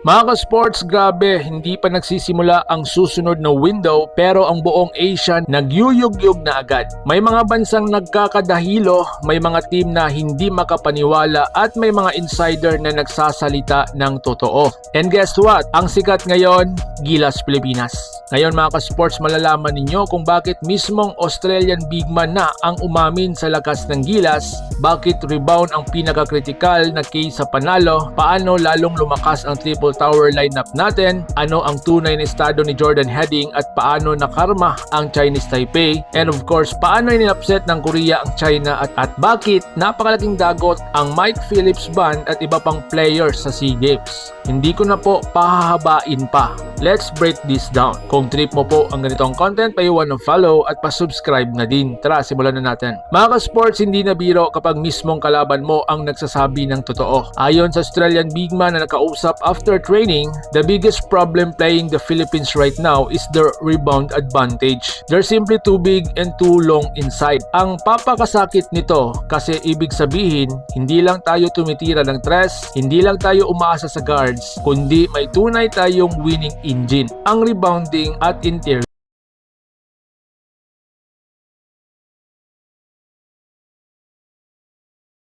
Mga ka-sports, grabe, hindi pa nagsisimula ang susunod na window pero ang buong Asia nagyuyugyug na agad. May mga bansang nagkakadahilo, may mga team na hindi makapaniwala at may mga insider na nagsasalita ng totoo. And guess what? Ang sikat ngayon, Gilas Pilipinas. Ngayon mga ka-sports, malalaman ninyo kung bakit mismong Australian big man na ang umamin sa lakas ng Gilas, bakit rebound ang pinaka-critical na case sa panalo, paano lalong lumakas ang triple tower lineup natin, ano ang tunay na estado ni Jordan Heading at paano nakarma ang Chinese Taipei, and of course, paano inupset ng Korea ang China at, at bakit napakalaking dagot ang Mike Phillips Band at iba pang players sa SEA Games. Hindi ko na po pahahabain pa. Let's break this down. Kung trip mo po ang ganitong content, paiwan ng follow at pa-subscribe na din. Tara, simulan na natin. Mga ka-sports, hindi na biro kapag mismong kalaban mo ang nagsasabi ng totoo. Ayon sa Australian big man na nakausap after training, the biggest problem playing the Philippines right now is their rebound advantage. They're simply too big and too long inside. Ang papakasakit nito kasi ibig sabihin, hindi lang tayo tumitira ng tres, hindi lang tayo umaasa sa guards, kundi may tunay tayong winning engine, ang rebounding at interior